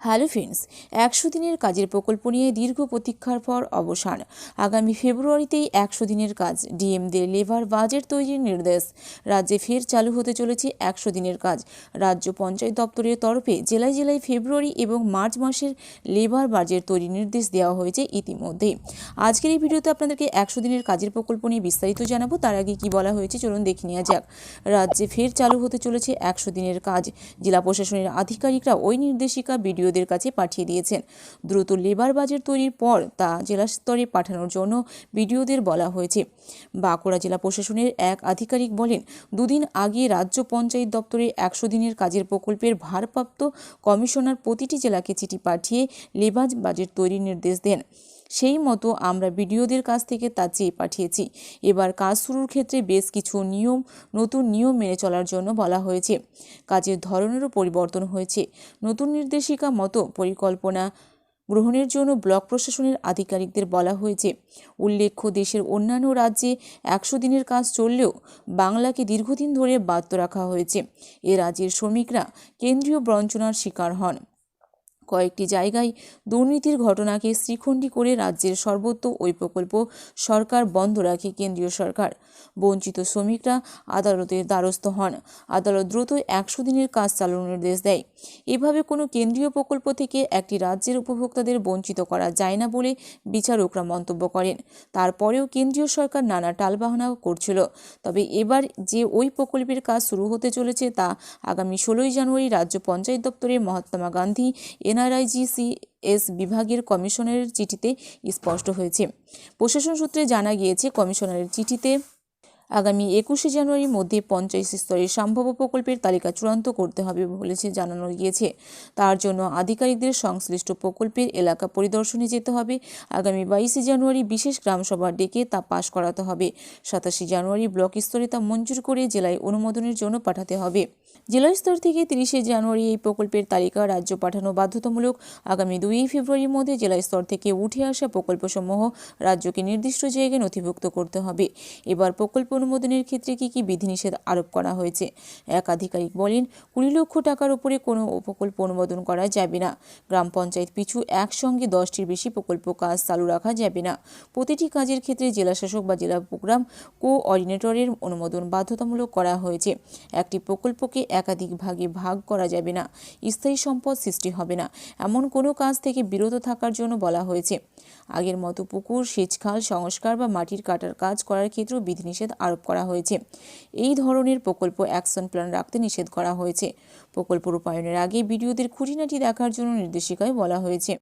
Hello friends, একশো দিনের কাজের প্রকল্প নিয়ে দীর্ঘ প্রতীক্ষার পর অবসান। আগামী ফেব্রুয়ারিতেই একশো দিনের কাজ, ডিএমদের লেবার বাজেট তৈরির নির্দেশ। রাজ্যে ফের চালু হতে চলেছে একশো দিনের কাজ। রাজ্য পঞ্চায়েত দপ্তরের তরফে জেলায় জেলায় ফেব্রুয়ারি এবং মার্চ মাসের লেবার বাজেট তৈরির নির্দেশ দেওয়া হয়েছে ইতিমধ্যেই। আজকের এই ভিডিওতে আপনাদেরকে একশো দিনের কাজের প্রকল্প নিয়ে বিস্তারিত জানাব। তার আগে কি বলা হয়েছে চলুন দেখে নেওয়া যাক। রাজ্যে ফের চালু হতে চলেছে একশো দিনের কাজ। জেলা প্রশাসনের আধিকারিকরা ওই নির্দেশিকা বিডিওদের কাছে পাঠিয়ে দিয়েছেন। দ্রুত লেবার বাজেট তৈরির পর তা জেলা স্তরে পাঠানোর জন্য বিডিওদের বলা হয়েছে। বাঁকুড়া জেলা প্রশাসনের এক আধিকারিক বলেন, দুদিন আগে রাজ্য পঞ্চায়েত দপ্তরে একশো দিনের কাজের প্রকল্পের ভারপ্রাপ্ত কমিশনার প্রতিটি জেলাকে চিঠি পাঠিয়ে লেবার বাজেট তৈরির নির্দেশ দেন। সেই মতো আমরা বিডিওদের কাছ থেকে তা চেয়ে পাঠিয়েছি। এবার কাজ শুরুর ক্ষেত্রে বেশ কিছু নিয়ম, নতুন নিয়ম মেনে চলার জন্য বলা হয়েছে। কাজের ধরনেরও পরিবর্তন হয়েছে। নতুন নির্দেশিকা মতো পরিকল্পনা গ্রহণের জন্য ব্লক প্রশাসনের আধিকারিকদের বলা হয়েছে। উল্লেখ্য, দেশের অন্যান্য রাজ্যে একশো দিনের কাজ চললেও বাংলাকে দীর্ঘদিন ধরে বাধ্য রাখা হয়েছে। এ রাজ্যের শ্রমিকরা কেন্দ্রীয় বঞ্চনার শিকার হন। কয়েকটি জায়গায় দুর্নীতির ঘটনাকে শ্রীখণ্ডী করে রাজ্যের সর্বত্র ওই প্রকল্প সরকার বন্ধ রাখে কেন্দ্রীয় সরকার। বঞ্চিত শ্রমিকরা আদালতের দ্বারস্থ হন। আদালত দ্রুত একশো দিনের কাজ চালানোর নির্দেশ দেয়। এভাবে কোনো কেন্দ্রীয় প্রকল্প থেকে একটি রাজ্যের উপভোক্তাদের বঞ্চিত করা যায় না বলে বিচারকরা মন্তব্য করেন। তারপরেও কেন্দ্রীয় সরকার নানা টালবাহানা করছিল। তবে এবার যে ওই প্রকল্পের কাজ শুরু হতে চলেছে তা আগামী ষোলোই জানুয়ারি রাজ্য পঞ্চায়েত দপ্তরে মহাত্মা গান্ধী এনআরআইজিসিএস বিভাগের কমিশনারের চিঠিতে স্পষ্ট হয়েছে। প্রশাসন সূত্রে জানা গিয়েছে কমিশনারের চিঠিতে আগামী একুশে জানুয়ারির মধ্যে পঞ্চায়েত স্তরের সম্ভাব্য প্রকল্পের তালিকা চূড়ান্ত করতে হবে বলেছে জানানো গিয়েছে। তার জন্য আধিকারিকদের সংশ্লিষ্ট প্রকল্পের এলাকা পরিদর্শনে যেতে হবে। আগামী বাইশে জানুয়ারি বিশেষ গ্রামসভা ডেকে তা পাশ করাতে হবে। সাতাশে জানুয়ারি ব্লক স্তরে তা মঞ্জুর করে জেলায় অনুমোদনের জন্য পাঠাতে হবে। জেলা স্তর থেকে তিরিশে জানুয়ারি এই প্রকল্পের তালিকা রাজ্য পাঠানো বাধ্যতামূলক। আগামী দুই ফেব্রুয়ারির মধ্যে জেলা স্তর থেকে উঠে আসা প্রকল্পসমূহ রাজ্যকে নির্দিষ্ট জায়গায় নথিভুক্ত করতে হবে। এবার প্রকল্প অনুমোদনের ক্ষেত্রে কী কী বিধিনিষেধ আরোপ করা হয়েছে? এক আধিকারিক বলেন, কুড়ি লক্ষ টাকার উপরে কোনো প্রকল্প অনুমোদন করা যাবে না। গ্রাম পঞ্চায়েত পিছু একসঙ্গে দশটির বেশি প্রকল্প কাজ চালু রাখা যাবে না। প্রতিটি কাজের ক্ষেত্রে জেলাশাসক বা জেলা প্রোগ্রাম কোঅর্ডিনেটরের অনুমোদন বাধ্যতামূলক করা হয়েছে। একটি প্রকল্পকে একাধিক ভাগে ভাগ করা যাবে না। স্থায়ী সম্পদ সৃষ্টি হবে না। এমন কোনো কাজ থেকে বিরত থাকার জন্য বলা হয়েছে। আগের মতো পুকুর সেচখাল সংস্কার বা মাটির কাটার কাজ করার ক্ষেত্রেও বিধিনিষেধ আরোপ করা হয়েছে। এই ধরনের প্রকল্প অ্যাকশন প্ল্যান রাখতে নিষেধ করা হয়েছে। প্রকল্প রূপায়ণের আগে ভিডিওদের খুঁটিনাটি দেখার জন্য নির্দেশিকায় বলা হয়েছে।